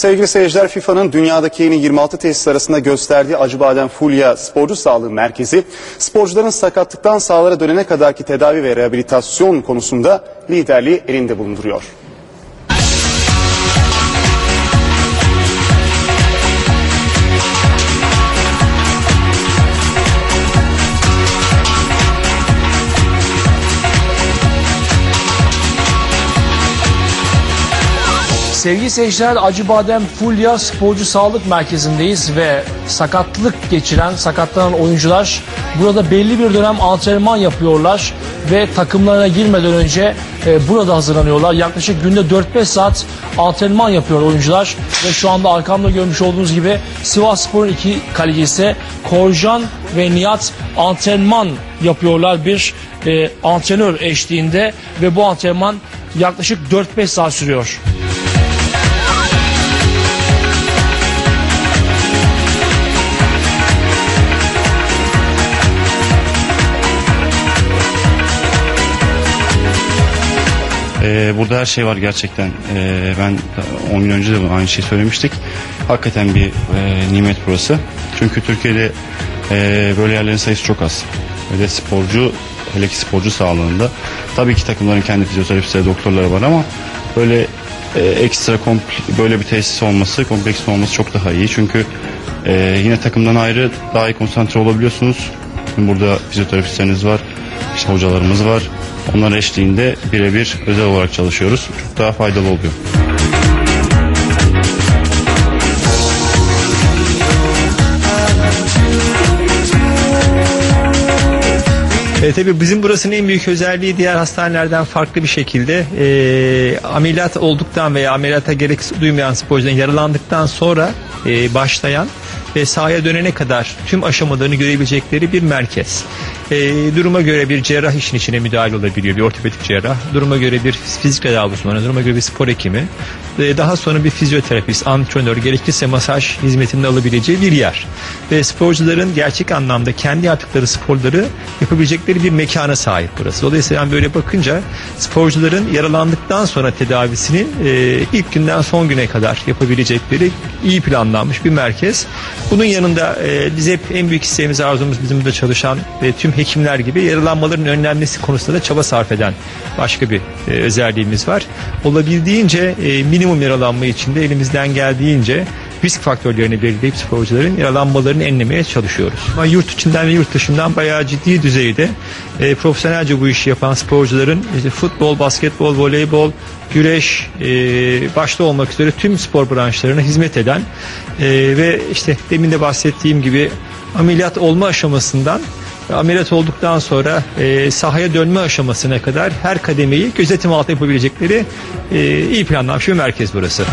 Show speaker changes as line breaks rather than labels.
Sevgili seyirciler FIFA'nın dünyadaki yeni 26 tesis arasında gösterdiği Acıbadem Fulya Sporcu Sağlığı Merkezi sporcuların sakatlıktan sahalara dönene kadarki tedavi ve rehabilitasyon konusunda liderliği elinde bulunduruyor.
Sevgili seyirciler Acıbadem Fulya Sporcu Sağlık Merkezi'ndeyiz ve sakatlık geçiren, sakatlanan oyuncular burada belli bir dönem antrenman yapıyorlar ve takımlarına girmeden önce e, burada hazırlanıyorlar. Yaklaşık günde 4-5 saat antrenman yapıyor oyuncular ve şu anda arkamda görmüş olduğunuz gibi Sivas Spor'un iki kalecisi Korjan ve Nihat antrenman yapıyorlar bir e, antrenör eşliğinde ve bu antrenman yaklaşık 4-5 saat sürüyor.
Ee, burada her şey var gerçekten. Ee, ben 10 gün önce de aynı şeyi söylemiştik. Hakikaten bir e, nimet burası. Çünkü Türkiye'de e, böyle yerlerin sayısı çok az. Ve sporcu, hele ki sporcu sağlığında. Tabii ki takımların kendi fizyoterapistleri, doktorları var ama böyle e, ekstra böyle bir tesis olması, kompleks olması çok daha iyi. Çünkü e, yine takımdan ayrı daha iyi konsantre olabiliyorsunuz. Burada fizyoterapistleriniz var, işte hocalarımız var. Onlar eşliğinde birebir özel olarak çalışıyoruz. Çok daha faydalı oluyor.
E, tabii bizim burasının en büyük özelliği diğer hastanelerden farklı bir şekilde e, ameliyat olduktan veya ameliyata gerek duymayan sporcuların yaralandıktan sonra e, başlayan ve sahaya dönene kadar tüm aşamalarını görebilecekleri bir merkez. E, duruma göre bir cerrah işin içine müdahale olabiliyor, bir ortopedik cerrah. Duruma göre bir fizik tedavi uzmanı, duruma göre bir spor hekimi. E, daha sonra bir fizyoterapist, antrenör, gerekirse masaj hizmetini alabileceği bir yer. Ve sporcuların gerçek anlamda kendi yaptıkları sporları yapabilecekleri bir mekana sahip burası. Dolayısıyla yani böyle bakınca sporcuların yaralandıktan sonra tedavisini e, ilk günden son güne kadar yapabilecekleri iyi planlanmış bir merkez. Bunun yanında e, biz hep en büyük isteğimiz arzumuz bizim burada çalışan ve tüm hekimler gibi yaralanmaların önlenmesi konusunda da çaba sarf eden başka bir e, özelliğimiz var. Olabildiğince e, minimum yaralanma içinde elimizden geldiğince risk faktörlerini belirleyip sporcuların yaralanmalarını enlemeye çalışıyoruz. Ama yurt içinden ve yurt dışından bayağı ciddi düzeyde e, profesyonelce bu işi yapan sporcuların işte futbol, basketbol, voleybol, güreş e, başta olmak üzere tüm spor branşlarına hizmet eden e, ve işte demin de bahsettiğim gibi ameliyat olma aşamasından ameliyat olduktan sonra e, sahaya dönme aşamasına kadar her kademeyi gözetim altında yapabilecekleri e, iyi planlanmış bir merkez burası.